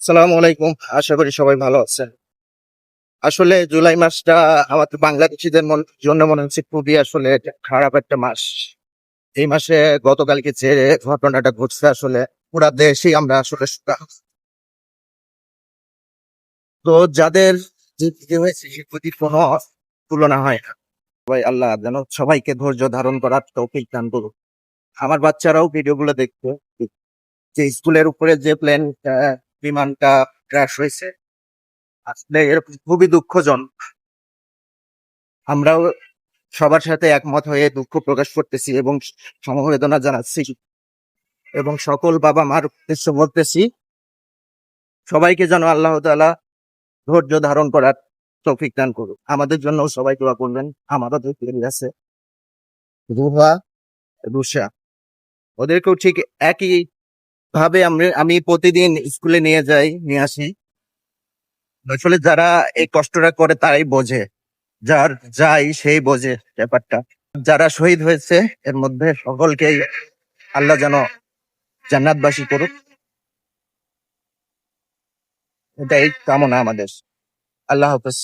সালাম আলাইকুম। আশা করি সবাই ভালো আছেন। আসলে জুলাই মাসটা আমাদের বাংলাদেশিদের জন্য মনে হচ্ছে খুবই আসলে খারাপ একটা মাস। এই মাসে গতকালকে যে ঘটনাটা ঘটছে আসলে পুরা দেশই আমরা আসলে তো যাদের যে হয়েছে সে প্রতি কোনো তুলনা হয় না। সবাই আল্লাহ যেন সবাইকে ধৈর্য ধারণ করার তৌফিক দান করুক। আমার বাচ্চারাও ভিডিওগুলো দেখতো যে স্কুলের উপরে যে প্লেন বিমানটা ক্র্যাশ হয়েছে। আসলে এরকম খুবই দুঃখজনক। আমরাও সবার সাথে একমত হয়ে দুঃখ প্রকাশ করতেছি এবং সমবেদনা জানাচ্ছি এবং সকল বাবা মার উদ্দেশ্য বলতেছি, সবাইকে যেন আল্লাহ তাআলা ধৈর্য ধারণ করার তৌফিক দান করুক। আমাদের জন্য সবাই দোয়া করবেন। আমারও দুই তৈরি আছে। রুহা রুষা ওদেরকেও ঠিক একই ভাবে আমি প্রতিদিন স্কুলে নিয়ে যাই, নিয়ে আসি। আসলে যারা এই কষ্টটা করে তারাই বোঝে। যার যাই সেই বোঝে ব্যাপারটা। যারা শহীদ হয়েছে, এর মধ্যে সকলকেই আল্লাহ যেন জান্নাতবাসী করুক। এটাই কামনা আমাদের। আল্লাহ হাফেজ।